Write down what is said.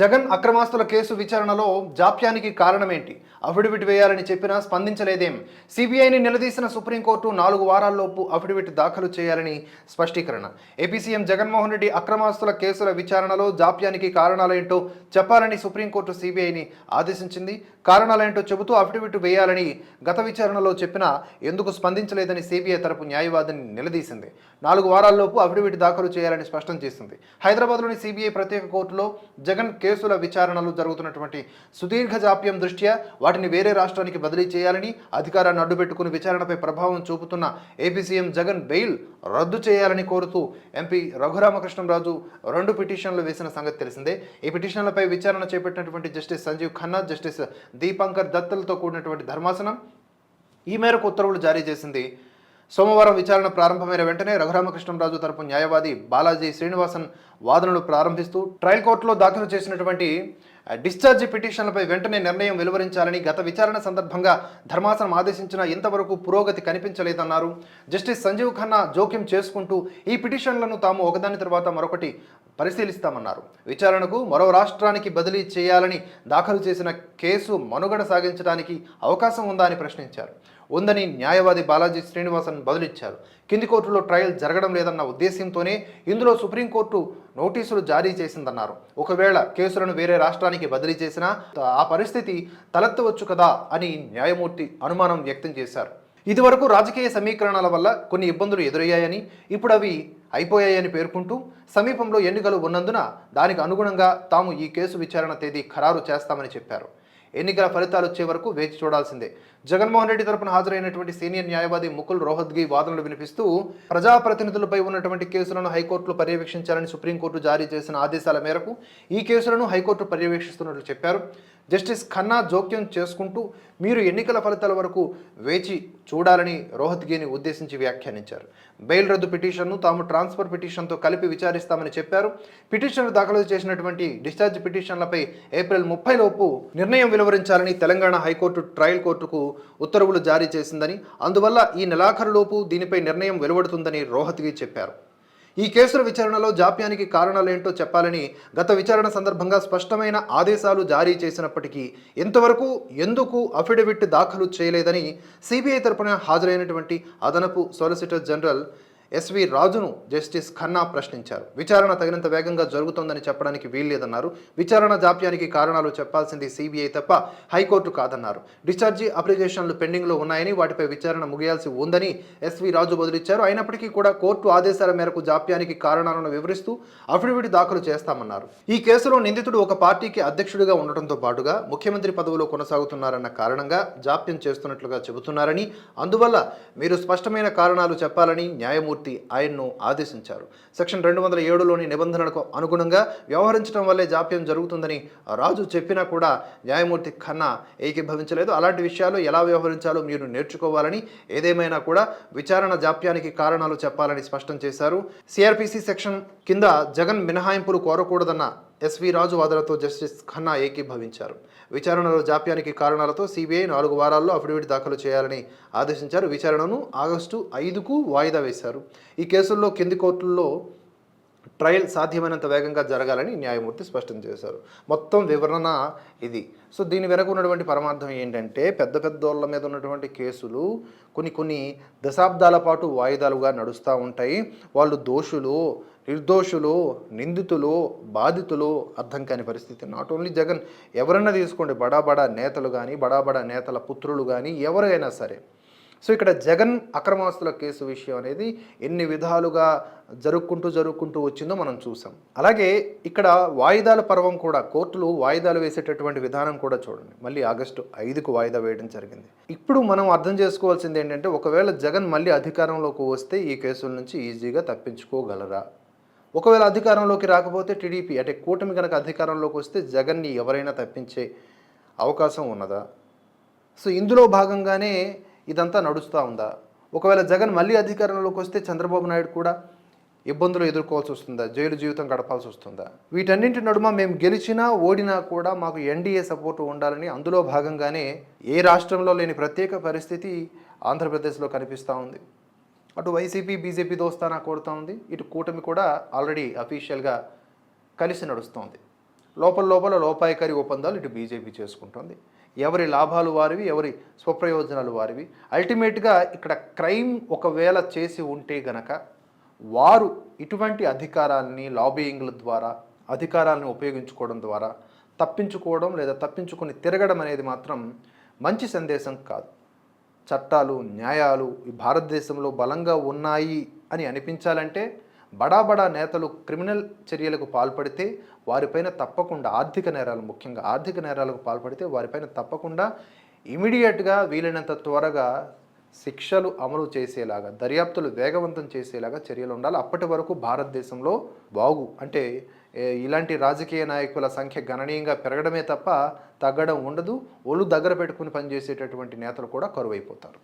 Jagan అక్రమాస్తుల case విచారణలో జాప్యానికి కారణమేంటి? Affidavit వేయాలని చెప్పినా స్పందించలేదేం? సిబిఐని నిలదీసిన సుప్రీంకోర్టు నాలుగు వారాల్లోపు అఫిడవిట్ దాఖలు చేయాలని స్పష్టీకరణ. ఏపీ సీఎం జగన్మోహన్ రెడ్డి అక్రమాస్తుల కేసుల విచారణలో జాప్యానికి కారణాలేంటో చెప్పాలని సుప్రీంకోర్టు సిబిఐని ఆదేశించింది. కారణాలేంటో చెబుతూ అఫిడవిట్ వేయాలని గత విచారణలో చెప్పినా ఎందుకు స్పందించలేదని సిబిఐ తరపు న్యాయవాదిని నిలదీసింది. నాలుగు వారాల్లోపు అఫిడవిట్ దాఖలు చేయాలని స్పష్టం చేసింది. హైదరాబాద్లోని సిబిఐ ప్రత్యేక కోర్టులో జగన్ కేసుల విచారణలు జరుగుతున్నటువంటి సుదీర్ఘ జాప్యం దృష్ట్యా వాటిని వేరే రాష్ట్రానికి బదిలీ చేయాలని అధికారాన్ని అడ్డుపెట్టుకుని విచారణపై ప్రభావం చూపుతున్న ఏపీ సీఎం జగన్ బెయిల్ రద్దు చేయాలని కోరుతూ ఎంపీ రఘురామకృష్ణరాజు రెండు పిటిషన్లు వేసిన సంగతి తెలిసిందే. ఈ పిటిషన్లపై విచారణ చేపట్టినటువంటి జస్టిస్ సంజీవ్ ఖన్నా జస్టిస్ దీపంకర్ దత్తలతో కూడినటువంటి ధర్మాసనం ఈ మేరకు ఉత్తర్వులు జారీ చేసింది. సోమవారం విచారణ ప్రారంభమైన వెంటనే రఘురామకృష్ణరాజు తరపు న్యాయవాది బాలాజీ శ్రీనివాసన్ వాదనలు ప్రారంభిస్తూ ట్రయల్ కోర్టులో దాఖలు చేసినటువంటి డిశ్చార్జ్ డిశ్చార్జి పిటిషన్లపై వెంటనే నిర్ణయం వెలువరించాలని గత విచారణ సందర్భంగా ధర్మాసనం ఆదేశించిన ఇంతవరకు పురోగతి కనిపించలేదన్నారు. జస్టిస్ సంజీవ్ ఖన్నా జోక్యం చేసుకుంటూ ఈ పిటిషన్లను తాము ఒకదాని తర్వాత మరొకటి పరిశీలిస్తామన్నారు. విచారణకు మరో రాష్ట్రానికి బదిలీ చేయాలని దాఖలు చేసిన కేసు మనుగడ సాగించడానికి అవకాశం ఉందా అని ప్రశ్నించారు. ఉందని న్యాయవాది బాలాజీ శ్రీనివాసన్ బదులిచ్చారు. కింది కోర్టులో ట్రయల్ జరగడం లేదన్న ఉద్దేశంతోనే ఇందులో సుప్రీంకోర్టు నోటీసులు జారీ చేసిందన్నారు. ఒకవేళ కేసులను వేరే రాష్ట్రానికి బదిలీ చేసినా ఆ పరిస్థితి తలెత్తవచ్చు కదా అని న్యాయమూర్తి అనుమానం వ్యక్తం చేశారు. ఇదివరకు రాజకీయ సమీకరణాల వల్ల కొన్ని ఇబ్బందులు ఎదురయ్యాయని ఇప్పుడు అవి అయిపోయాయని పేర్కొంటూ సమీపంలో ఎన్నికలు ఉన్నందున దానికి అనుగుణంగా తాము ఈ కేసు విచారణ తేదీ ఖరారు చేస్తామని చెప్పారు. ఎన్నికల ఫలితాలు వచ్చే వరకు వేచి చూడాల్సిందే. జగన్మోహన్ రెడ్డి తరపున హాజరైనటువంటి సీనియర్ న్యాయవాది ముకుల్ రోహద్గి వాదనలు వినిపిస్తూ ప్రజాప్రతినిధులపై ఉన్నటువంటి కేసులను హైకోర్టులో పర్యవేక్షించాలని సుప్రీంకోర్టు జారీ చేసిన ఆదేశాల మేరకు ఈ కేసులను హైకోర్టు పర్యవేక్షిస్తున్నట్లు చెప్పారు. జస్టిస్ ఖన్నా జోక్యం చేసుకుంటూ మీరు ఎన్నికల ఫలితాల వరకు వేచి చూడాలని రోహత్గిని ఉద్దేశించి వ్యాఖ్యానించారు. బెయిల్ రద్దు పిటిషన్ను తాము ట్రాన్స్ఫర్ పిటిషన్తో కలిపి విచారిస్తామని చెప్పారు. పిటిషన్లు దాఖలు చేసినటువంటి డిశ్చార్జ్ పిటిషన్లపై ఏప్రిల్ ముప్పై లోపు నిర్ణయం వెలువరించాలని తెలంగాణ హైకోర్టు ట్రయల్ కోర్టుకు ఉత్తర్వులు జారీ చేసిందని అందువల్ల ఈ నెలాఖరులోపు దీనిపై నిర్ణయం వెలువడుతుందని రోహత్గి చెప్పారు. ఈ కేసుల విచారణలో జాప్యానికి కారణాలేంటో చెప్పాలని గత విచారణ సందర్భంగా స్పష్టమైన ఆదేశాలు జారీ చేసినప్పటికీ ఇంతవరకు ఎందుకు అఫిడవిట్ దాఖలు చేయలేదని సిబిఐ తరపున హాజరైనటువంటి అదనపు సొలిసిటర్ జనరల్ ఎస్వి రాజును జస్టిస్ ఖన్నా ప్రశ్నించారు. విచారణ తగినంత వేగంగా జరుగుతోందని చెప్పడానికి వీల్లేదన్నారు. విచారణ జాప్యానికి కారణాలు చెప్పాల్సింది సిబిఐ తప్ప హైకోర్టు కాదన్నారు. డిశ్చార్జీ అప్లికేషన్లు పెండింగ్లో ఉన్నాయని వాటిపై విచారణ ముగియాల్సి ఉందని ఎస్వి రాజు బదులిచ్చారు. అయినప్పటికీ కూడా కోర్టు ఆదేశాల మేరకు జాప్యానికి కారణాలను వివరిస్తూ అఫిడవిట్ దాఖలు చేస్తామన్నారు. ఈ కేసులో నిందితుడు ఒక పార్టీకి అధ్యక్షుడిగా ఉండటంతో పాటుగా ముఖ్యమంత్రి పదవిలో కొనసాగుతున్నారన్న కారణంగా జాప్యం చేస్తున్నట్లుగా చెబుతున్నారని అందువల్ల మీరు స్పష్టమైన కారణాలు చెప్పాలని న్యాయమూర్తి ఆయన్ను ఆదేశించారు. సెక్షన్ రెండు వందల ఏడులోని నిబంధనలకు అనుగుణంగా వ్యవహరించడం వల్లే జాప్యం జరుగుతుందని రాజు చెప్పినా కూడా న్యాయమూర్తి ఖన్నా ఏకీభవించలేదు. అలాంటి విషయాలు ఎలా వ్యవహరించాలో మీరు నేర్చుకోవాలని ఏదేమైనా కూడా విచారణ జాప్యానికి కారణాలు చెప్పాలని స్పష్టం చేశారు. సిఆర్పిసి సెక్షన్ కింద జగన్ మినహాయింపులు కోరకూడదన్న ఎస్వి రాజు వాదనతో జస్టిస్ ఖన్నా ఏకీభవించారు. విచారణలో జాప్యానికి కారణాలతో సిబిఐ నాలుగు వారాల్లో అఫిడవిట్ దాఖలు చేయాలని ఆదేశించారు. విచారణను ఆగస్టు ఐదుకు వాయిదా వేశారు. ఈ కేసుల్లో కింది కోర్టుల్లో ట్రయల్ సాధ్యమైనంత వేగంగా జరగాలని న్యాయమూర్తి స్పష్టం చేశారు. మొత్తం వివరణ ఇది. సో దీని వెనక ఉన్నటువంటి పరమార్థం ఏంటంటే పెద్ద పెద్దోళ్ళ మీద ఉన్నటువంటి కేసులు కొన్ని కొన్ని దశాబ్దాల పాటు వాయిదాలుగా నడుస్తూ ఉంటాయి. వాళ్ళు దోషులు నిర్దోషులు నిందితులు బాధితులు అర్థం కాని పరిస్థితి. నాట్ ఓన్లీ జగన్ ఎవరన్నా తీసుకోండి. బడా బడా నేతలు కానీ బడా బడా నేతల పుత్రులు కానీ ఎవరైనా సరే. సో ఇక్కడ జగన్ అక్రమాస్తుల కేసు విషయం అనేది ఎన్ని విధాలుగా జరుపుకుంటూ జరుపుకుంటూ వచ్చిందో మనం చూసాం. అలాగే ఇక్కడ వాయిదాల పర్వం కూడా కోర్టులు వాయిదాలు వేసేటటువంటి విధానం కూడా చూడండి. మళ్ళీ ఆగస్టు ఐదుకు వాయిదా వేయడం జరిగింది. ఇప్పుడు మనం అర్థం చేసుకోవాల్సింది ఏంటంటే ఒకవేళ జగన్ మళ్ళీ అధికారంలోకి వస్తే ఈ కేసుల నుంచి ఈజీగా తప్పించుకోగలరా? ఒకవేళ అధికారంలోకి రాకపోతే టీడీపీ అంటే కూటమి కనుక అధికారంలోకి వస్తే జగన్ని ఎవరైనా తప్పించే అవకాశం ఉన్నదా? సో ఇందులో భాగంగానే ఇదంతా నడుస్తూ ఉందా? ఒకవేళ జగన్ మళ్ళీ అధికారంలోకి వస్తే చంద్రబాబు నాయుడు కూడా ఇబ్బందులు ఎదుర్కోవాల్సి వస్తుందా? జైలు జీవితం గడపాల్సి వస్తుందా? వీటన్నింటి నడుమ మేము గెలిచినా ఓడినా కూడా మాకు ఎన్డీఏ సపోర్ట్ ఉండాలని అందులో భాగంగానే ఏ రాష్ట్రంలో లేని ప్రత్యేక పరిస్థితి ఆంధ్రప్రదేశ్లో కనిపిస్తూ ఉంది. అటు వైసీపీ బీజేపీ దోస్తానా కోరుతూ ఉంది ఇటు కూటమి కూడా ఆల్రెడీ అఫీషియల్గా కలిసి నడుస్తోంది. లోపల లోపల లోపాయకారి ఒప్పందాలు ఇటు బీజేపీ చేసుకుంటుంది. ఎవరి లాభాలు వారివి ఎవరి స్వప్రయోజనాలు వారివి. అల్టిమేట్గా ఇక్కడ క్రైమ్ ఒకవేళ చేసి ఉంటే గనక వారు ఇటువంటి అధికారాన్ని లాబియింగ్ల ద్వారా అధికారాలను ఉపయోగించుకోవడం ద్వారా తప్పించుకోవడం లేదా తప్పించుకొని తిరగడం అనేది మాత్రం మంచి సందేశం కాదు. చట్టాలు న్యాయాలు ఈ భారతదేశంలో బలంగా ఉన్నాయి అని అనిపించాలంటే బడా బడా నేతలు క్రిమినల్ చర్యలకు పాల్పడితే వారిపైన తప్పకుండా ఆర్థిక నేరాలు ముఖ్యంగా ఆర్థిక నేరాలకు పాల్పడితే వారిపైన తప్పకుండా ఇమీడియట్గా వీలైనంత త్వరగా శిక్షలు అమలు చేసేలాగా దర్యాప్తులు వేగవంతం చేసేలాగా చర్యలు ఉండాలి. అప్పటి వరకు భారతదేశంలో బాగు. అంటే ఇలాంటి రాజకీయ నాయకుల సంఖ్య గణనీయంగా పెరగడమే తప్ప తగ్గడం ఉండదు. ఒళ్ళు దగ్గర పెట్టుకుని పనిచేసేటటువంటి నేతలు కూడా కరువైపోతారు.